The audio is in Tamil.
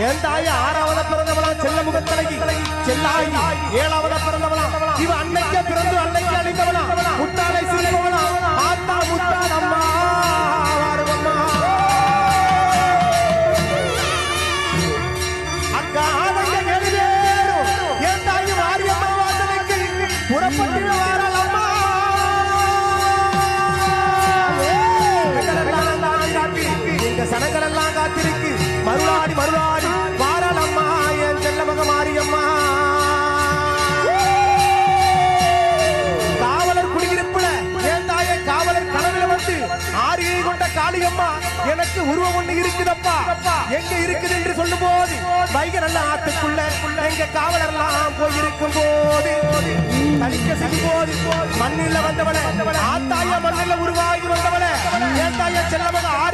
என் தாய் ஆறாவத பிறந்தவளா? செல்ல முகத்தலகி செல்லாயி ஏழாவத பிறந்தவளா? இவ அன்னைக்கே பிறந்து அன்னைக்கு அழிந்தவளா? முத்தாலை சிரிப்பவளா? ஆத்தா முத்தால் அம்மா புறப்பட்டு அக்கா காளியம்மா எனக்கு உருவம் ஒண்ணு இருக்குதப்பா எங்க இருக்குது என்று சொல்லும் போது வைக நல்ல ஆத்துக்குள்ள எங்க காவலர்லாம் போயிருக்கும் போது தலிக்க சிம்போது மண்ணில வந்தவள ஆத்தாய மண்ணில உருவாகி வந்தவள